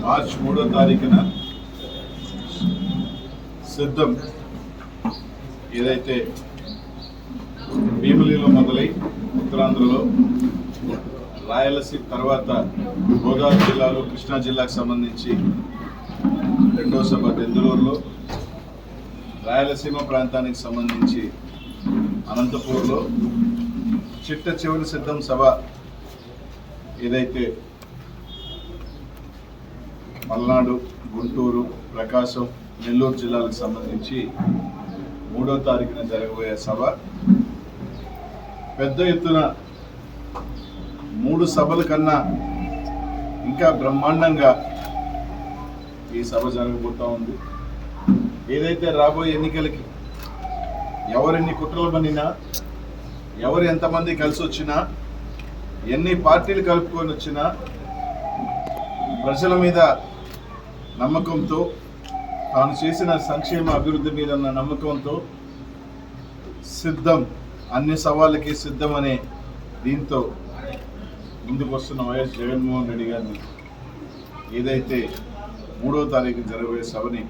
March మూడో తారీఖున సిద్ధం ఏదైతే భీమిలిలో మొదలై ఉత్తరాంధ్రలో రాయలసీమ తర్వాత గోదావరి జిల్లాలో కృష్ణా జిల్లాకు సంబంధించి రెండో సభ దెందులూరులో రాయలసీమ ప్రాంతానికి సంబంధించి అనంతపూర్లో చిట్ట చివరి సిద్ధం సభ ఏదైతే పల్నాడు గుంటూరు ప్రకాశం నెల్లూరు జిల్లాలకు సంబంధించి మూడో తారీఖున జరగబోయే సభ. పెద్ద ఎత్తున మూడు సభల కన్నా ఇంకా బ్రహ్మాండంగా ఈ సభ జరగబోతూ ఉంది. ఏదైతే రాబోయే ఎన్నికలకి ఎవరెన్ని కుట్రలు పనినా ఎవరు ఎంతమంది కలిసి వచ్చినా ఎన్ని పార్టీలు కలుపుకొని వచ్చినా ప్రజల మీద నమ్మకంతో తాను చేసిన సంక్షేమ అభివృద్ధి మీద ఉన్న నమ్మకంతో సిద్ధం అన్ని సవాళ్ళకి సిద్ధం అనే దీంతో ముందుకు వస్తున్న వైఎస్ జగన్మోహన్ రెడ్డి గారిని ఏదైతే మూడో తారీఖు జరగబోయే సభని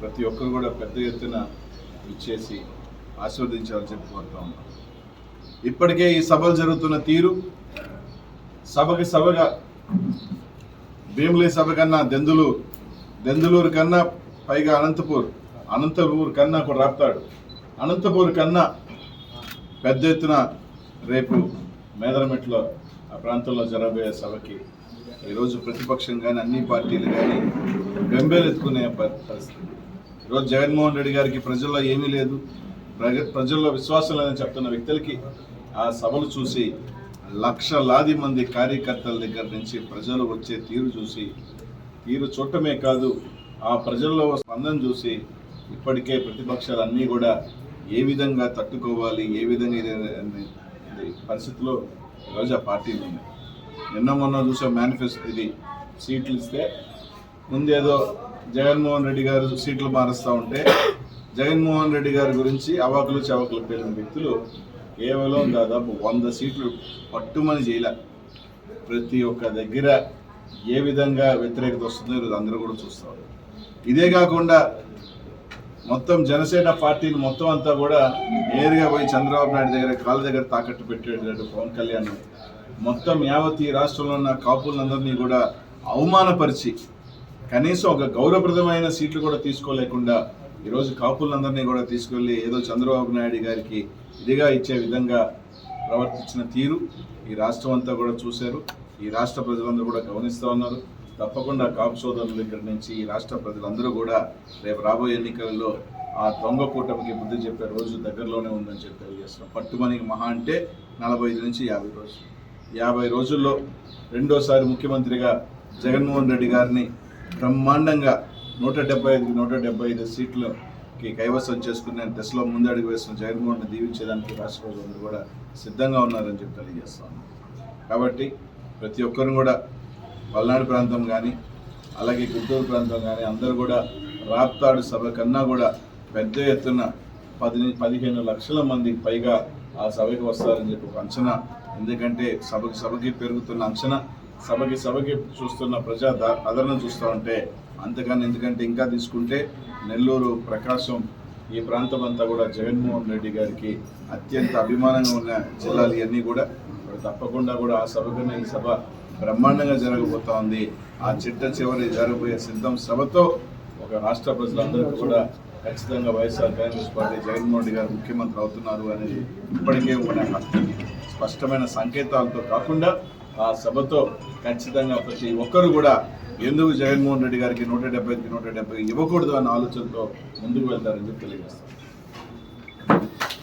ప్రతి ఒక్కరు కూడా పెద్ద ఎత్తున ఇచ్చేసి ఆశీర్వదించాలని చెప్పి కోరుతా ఉన్నాం. ఇప్పటికే ఈ సభలు జరుగుతున్న తీరు సభకి సభగా భీమిలి సభ కన్నా దెందులు దెందులూరు కన్నా పైగా అనంతపూర్ అనంతపూర్ కన్నా కూడా రాపుతాడు. అనంతపూర్ కన్నా పెద్ద ఎత్తున రేపు మేదరమెట్లో ఆ ప్రాంతంలో జరగబోయే సభకి ఈరోజు ప్రతిపక్షం కానీ అన్ని పార్టీలు కానీ బెంబేలెత్తుకునే ప- పరిస్థితి. ఈరోజు జగన్మోహన్ రెడ్డి గారికి ప్రజల్లో ఏమీ లేదు. ప్రజల్లో విశ్వాసం లేదని చెప్తున్న వ్యక్తులకి ఆ సభలు చూసి లక్షలాది మంది కార్యకర్తల దగ్గర నుంచి ప్రజలు వచ్చే తీరు చూసి తీరు చూడటమే కాదు ఆ ప్రజల్లో స్పందన చూసి ఇప్పటికే ప్రతిపక్షాలు అన్నీ కూడా ఏ విధంగా తట్టుకోవాలి ఏ విధంగా పరిస్థితిలో ఈరోజు ఆ పార్టీలు ఉన్నాయి నిన్న మొన్న చూసే మేనిఫెస్టో ఇది. సీట్లు ఇస్తే ముందేదో జగన్మోహన్ రెడ్డి గారు సీట్లు మారుస్తూ ఉంటే జగన్మోహన్ రెడ్డి గారి గురించి అవాకులు చవాకులు పేరిన వ్యక్తులు కేవలం దాదాపు వంద సీట్లు పట్టుమని చేయలే. ప్రతి ఒక్క దగ్గర ఏ విధంగా వ్యతిరేకత వస్తుందో ఈరోజు అందరూ కూడా చూస్తారు ఇదే కాకుండా మొత్తం జనసేన పార్టీలు మొత్తం అంతా కూడా నేరుగా పోయి చంద్రబాబు నాయుడు దగ్గర కాళ్ళ దగ్గర తాకట్టు పెట్టేటట్టు పవన్ కళ్యాణ్ మొత్తం యావత్ ఈ రాష్ట్రంలో ఉన్న కాపులందరినీ కూడా అవమానపరిచి కనీసం ఒక గౌరవప్రదమైన సీట్లు కూడా తీసుకోలేకుండా ఈరోజు కాపులందరినీ కూడా తీసుకెళ్ళి ఏదో చంద్రబాబు నాయుడు గారికి ఇదిగా ఇచ్చే విధంగా ప్రవర్తించిన తీరు ఈ రాష్ట్రం అంతా కూడా చూశారు. ఈ రాష్ట్ర ప్రజలందరూ కూడా గమనిస్తూ ఉన్నారు. తప్పకుండా కాపు సోదరుల దగ్గర నుంచి ఈ రాష్ట్ర ప్రజలందరూ కూడా రేపు రాబోయే ఎన్నికల్లో ఆ దొంగ కూటమికి బుద్ధి చెప్పే రోజు దగ్గరలోనే ఉందని చెప్పి తెలియజేస్తున్నాం. పట్టుమనికి మహా అంటే నలభై ఐదు నుంచి యాభై రోజులు. యాభై రోజుల్లో రెండోసారి ముఖ్యమంత్రిగా జగన్మోహన్ రెడ్డి గారిని బ్రహ్మాండంగా నూట డెబ్బై ఐదుకి నూట డెబ్బై ఐదు సీట్లకి కైవసం చేసుకునే దశలో ముందడుగు వేసిన జగన్మోహన్ దీవించేదానికి రాష్ట్ర ప్రజలందరూ కూడా సిద్ధంగా ఉన్నారని చెప్పి తెలియజేస్తాను కాబట్టి ప్రతి ఒక్కరు కూడా పల్నాడు ప్రాంతం కానీ అలాగే గుంటూరు ప్రాంతం కానీ అందరూ కూడా రాప్తాడు సభ కన్నా కూడా పెద్ద ఎత్తున పది పదిహేను లక్షల మంది పైగా ఆ సభకి వస్తారని చెప్పి ఒక అంచనా. ఎందుకంటే సభకి సభకి పెరుగుతున్న అంచనా. సభకి సభకి చూస్తున్న ప్రజా ఆదరణ చూస్తూ ఉంటే అంతకన్నా ఎందుకంటే ఇంకా తీసుకుంటే నెల్లూరు ప్రకాశం ఈ ప్రాంతం అంతా కూడా జగన్మోహన్ రెడ్డి గారికి అత్యంత అభిమానంగా ఉన్న జిల్లాలు ఇవన్నీ కూడా తప్పకుండా కూడా ఆ సభ ఈ సభ బ్రహ్మాండంగా జరగబోతా ఉంది ఆ చిట్ట చివరి జరగబోయే సిద్ధం సభతో ఒక రాష్ట్ర ప్రజలందరికీ కూడా ఖచ్చితంగా వైఎస్ఆర్ కాంగ్రెస్ పార్టీ జగన్మోహన్ రెడ్డి గారు ముఖ్యమంత్రి అవుతున్నారు అనేది ఇప్పటికే ఉన్న స్పష్టమైన సంకేతాలతో కాకుండా ఆ సభతో ఖచ్చితంగా ప్రతి ఒక్కరు కూడా ఎందుకు జగన్మోహన్ రెడ్డి గారికి నూట డెబ్బైకి నూట డెబ్బై ఇవ్వకూడదు అన్న ఆలోచనతో ముందుకు వెళ్తారని చెప్పి తెలియజేస్తారు